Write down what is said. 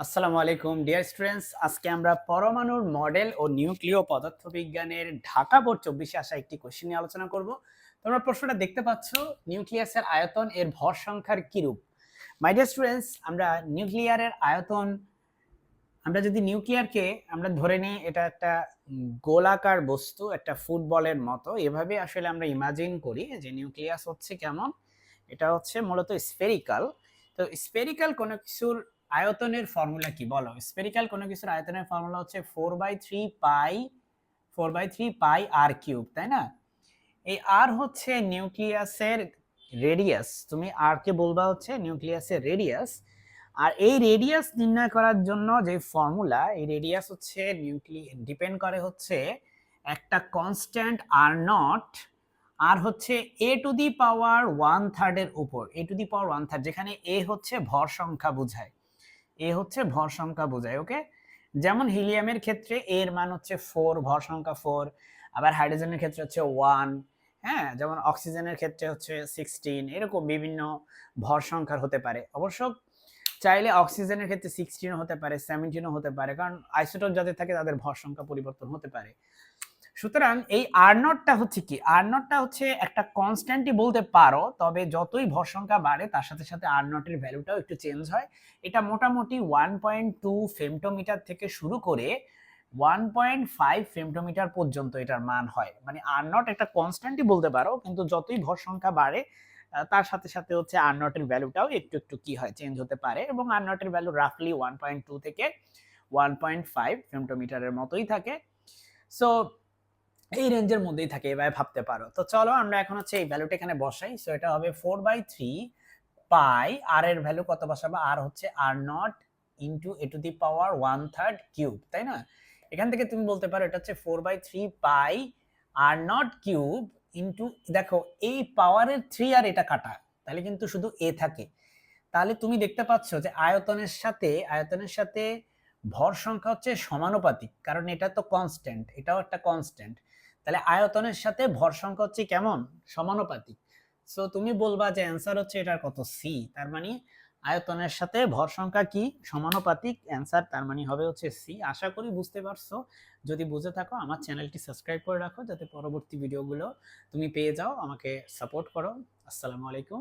আসসালামু আলাইকুম, dear students. আজকে আমরা পরমাণুর মডেল ও নিউক্লিয় পদার্থবিজ্ঞানের ঢাকা বোর্ড চব্বিশে আসা একটি কোশ্চেন নিয়ে আলোচনা করব। তোমরা প্রশ্নটা দেখতে পাচ্ছ, নিউক্লিয়াসের আয়তন এর ভর সংখ্যার কিরূপ? মাই ডিয়ার স্টুডেন্টস আমরা নিউক্লিয়ারের আয়তন, আমরা যদি নিউক্লিয়ারকে, আমরা ধরে নিই এটা একটা গোলাকার বস্তু, একটা ফুটবলের মতো। এভাবে আসলে আমরা ইমাজিন করি যে নিউক্লিয়াস হচ্ছে কেমন? এটা হচ্ছে মূলত স্পেরিকাল তো স্পেরিকাল কোনো কিছুর আয়তনের ফর্মুলা কি? বলো। স্ফেরিক্যাল কোনো কিছুর আয়তনের ফর্মুলা হচ্ছে four by three pi four by three pi R cube তাই না? এই আর হচ্ছে নিউক্লিয়াসের রেডিয়াস তুমি আর কে বলবা হচ্ছে নিউক্লিয়াসের রেডিয়াস আর এই রেডিয়াস নির্ণয় করার জন্য যে ফর্মুলা এই রেডিয়াস হচ্ছে নিউক্লি ডিপেন্ড করে হচ্ছে একটা কনস্ট্যান্ট আর নট আর হচ্ছে এ টু দি পাওয়ার ওয়ান থার্ডের উপর। A to the power one third যেখানে এ হচ্ছে ভর সংখ্যা বোঝায়। এ হচ্ছে ভর সংখ্যা বোঝায় ওকে যেমন হিলিয়ামের ক্ষেত্রে এর মান হচ্ছে ফোর ভর সংখ্যা ফোর আবার হাইড্রোজেনের ক্ষেত্রে হচ্ছে ওয়ান হ্যাঁ? যেমন অক্সিজেনের ক্ষেত্রে হচ্ছে সিক্সটিন এরকম বিভিন্ন ভর সংখ্যার হতে পারে। অবশ্য চাইলে অক্সিজেনের ক্ষেত্রে সিক্সটিনও হতে পারে সেভেন্টিনও হতে পারে, কারণ আইসোটোপ যাদের থাকে তাদের ভর সংখ্যা পরিবর্তন হতে পারে। সুতরাং এই আর নটটা হচ্ছে কি? আর নটটা হচ্ছে একটা কনস্ট্যান্টই বলতে পারো, তবে যতই ভর সংখ্যা বাড়ে, তার সাথে সাথে আর নটের ভ্যালুটাও একটু চেঞ্জ হয়। এটা মোটামুটি ওয়ান পয়েন্ট টু ফেমটোমিটার থেকে শুরু করে ওয়ান পয়েন্ট ফাইভ ফেমটোমিটার পর্যন্ত এটার মান হয়। মানে আর নট একটা কনস্ট্যান্টই বলতে পারো, কিন্তু যতই ভর সংখ্যা বাড়ে তার সাথে সাথে হচ্ছে আর নটের ভ্যালুটাও একটু একটু কি হয় চেঞ্জ হতে পারে এবং আর নটের ভ্যালু রাফলি ওয়ান পয়েন্ট টু থেকে ওয়ান পয়েন্ট ফাইভ ফেমটোমিটারের মতোই থাকে। সো এই রেঞ্জের মধ্যেই থাকে এভাবে ভাবতে পারো। তো চলো আমরা এখন হচ্ছে এই ভ্যালুটা এখানে বসাই। সো এটা হবে four by three pi R এর ভ্যালু কত বসাবো? আর হচ্ছে R naught into A to the power one third cube তাই না? এখান থেকে তুমি বলতে পারো এটা হচ্ছে four by three pi R naught cube into দেখো, এই পাওয়ারের থ্রি আর এটা কাটা, তাহলে কিন্তু শুধু এ থাকে। তাহলে তুমি দেখতে পাচ্ছ যে আয়তনের সাথে আয়তনের সাথে ভর সংখ্যা হচ্ছে সমানুপাতিক, কারণ এটা তো কনস্ট্যান্ট এটাও একটা কনস্ট্যান্ট তাহলে আয়তনের সাথে ভর সংখ্যা হচ্ছে কেমন? সমানুপাতিক। সো তুমি বলবা যে অ্যান্সার হচ্ছে এটার কত সি তার মানে আয়তনের সাথে ভর সংখ্যা কি? সমানুপাতিক অ্যান্সার তার মানে হবে হচ্ছে সি আশা করি বুঝতে পারছ। যদি বুঝে থাকো, আমার চ্যানেলটি সাবস্ক্রাইব করে রাখো, যাতে পরবর্তী ভিডিওগুলো তুমি পেয়ে যাও, আমাকে সাপোর্ট করো। আসসালামু আলাইকুম।